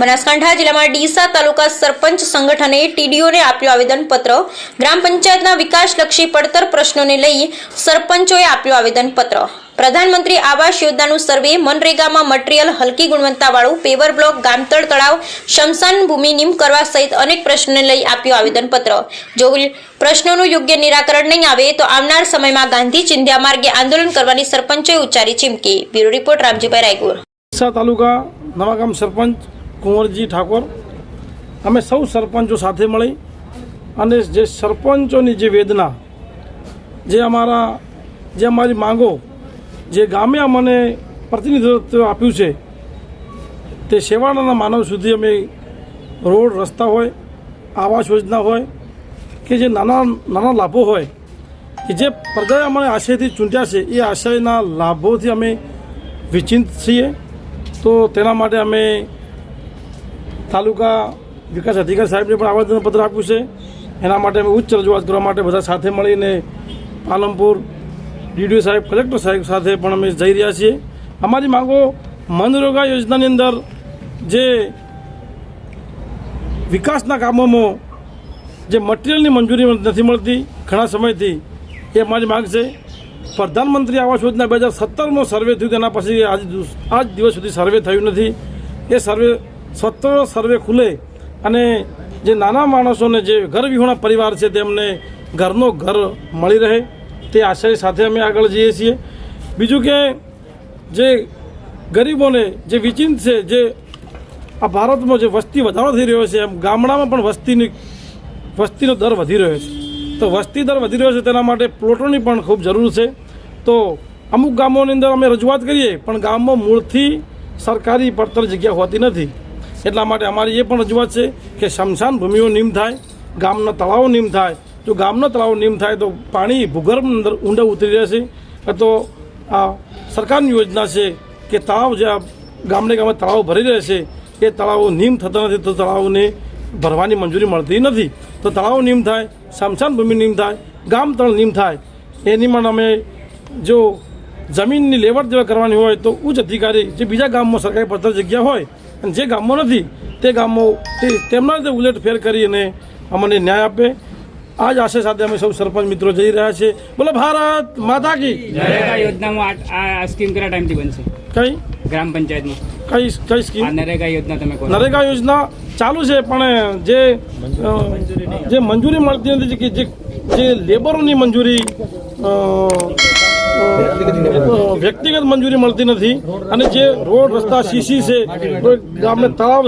બનાસકાંઠા જિલ્લામાં ડીસા તાલુકા સરપંચ સંગઠને ટીડીઓને આપ્યું આવેદનપત્ર. ગ્રામ પંચાયતના વિકાસલક્ષી પડતર પ્રશ્નોને લઈ સરપંચોએ આપ્યું આવેદનપત્ર. પ્રધાનમંત્રી આવાસ યોજનાનું સર્વે મનરેગામાં મટીરીયલ હલકી ગુણવત્તાવાળું પેવર બ્લોક, ગામતળ તળાવ, શમશાન ભૂમિ નિમ કરવા સહિત અનેક પ્રશ્નોને લઈ આપ્યું આવેદનપત્ર. જો પ્રશ્નોનું યોગ્ય નિરાકરણ નહીં આવે તો આવનાર સમયમાં ગાંધી ચિંધ્યા માર્ગે આંદોલન કરવાની સરપંચોએ ઉચ્ચારી ચીમકી. Bureau report Ramjibhai Raygur. તાલુકા નવાગામ સરપંચ કુંવરજી ઠાકોર. અમે સૌ સરપંચો સાથે મળી અને જે સરપંચોની જે વેદના, જે અમારા, જે અમારી માંગો, જે ગામે અમને પ્રતિનિધિત્વ આપ્યું છે, તે સેવાળાના માનવ સુધી અમે રોડ, રસ્તા હોય, આવાસ યોજના હોય, કે જે નાના નાના લાભો હોય, કે જે પ્રજાએ અમને આશયથી ચૂંટ્યા છે, એ આશયના લાભોથી અમે વિચિંત છીએ. તો તેના માટે અમે તાલુકા વિકાસ અધિકારી સાહેબને પણ આવેદનપત્ર આપ્યું છે. એના માટે અમે ઉચ્ચ રજૂઆત કરવા માટે બધા સાથે મળીને પાલનપુર ડીડીઓ સાહેબ, કલેક્ટર સાહેબ સાથે પણ અમે જઈ રહ્યા છીએ. અમારી માંગો મનરેગા યોજનાની અંદર જે વિકાસના કામોમાં જે મટીરિયલની મંજૂરી નથી મળતી ઘણા સમયથી, એ અમારી માંગ છે. પ્રધાનમંત્રી આવાસ યોજના બે હજાર સત્તરનો સર્વે થયું, તેના પછી આજ આજ દિવસ સુધી સર્વે થયું નથી. એ સર્વે સત્તર સર્વે ખુલે અને જે નાના માણસોને જે ઘર વિહોણા પરિવાર છે તેમને ઘરનો ઘર મળી રહે તે આશય સાથે અમે આગળ જઈએ છીએ. બીજું કે જે ગરીબોને જે વિચિંત છે, જે આ ભારતમાં જે વસ્તી વધારો થઈ રહ્યો છે, એમ ગામડામાં પણ વસ્તીની, વસ્તીનો દર વધી રહ્યો છે. તો વસ્તી દર વધી રહ્યો છે તેના માટે પ્લોટોની પણ ખૂબ જરૂર છે. તો અમુક ગામોની અંદર અમે રજૂઆત કરીએ, પણ ગામમાં મૂળથી સરકારી પડતર જગ્યા હોતી નથી. એટલા માટે અમારી એ પણ રજૂઆત છે કે શમશાન ભૂમિઓ નીમ થાય, ગામના તળાવો નીમ થાય. જો ગામના તળાવો નીમ થાય તો પાણી ભૂગર્ભ અંદર ઊંડા ઉતરી રહેશે. તો આ સરકારની યોજના છે કે તળાવ જે આ ગામડે ગામે તળાવો ભરી રહેશે, એ તળાવો નીમ થતા નથી તો તળાવોને ભરવાની મંજૂરી મળતી નથી. તો તળાવ નીમ થાય, શમશાન ભૂમિ નીમ થાય, ગામ તળ નીમ થાય. એની પણ અમે જો જમીનની લેવડ દેવડ કરવાની હોય તો ઉચ્ચ અધિકારી જે બીજા ગામમાં સરકારી પડતર જગ્યા હોય અને જે ગામમાં નથી તે ગામો તે તેમના રીતે ઉલેટ ફેર કરી અને અમને ન્યાય આપે. આ જ આશય સાથે અમે સૌ સરપંચ મિત્રો જઈ રહ્યા છીએ. બોલો ભારત માતા કી. નરેગા યોજનામાં આ સ્કીમ કેટલા ટાઈમથી બનશે? કઈ? ગ્રામ પંચાયતની. કઈ કઈ સ્કીમ? નરેગા યોજના તમે નરેગા યોજના ચાલુ છે પણ જે જે મંજૂરી મળતી નથી કે જે જે લેબરોની મંજૂરી વ્યક્તિગત મંજૂરી મળતી નથી. અને જે રોડ રસ્તા સીસી છે ગામને તળાવ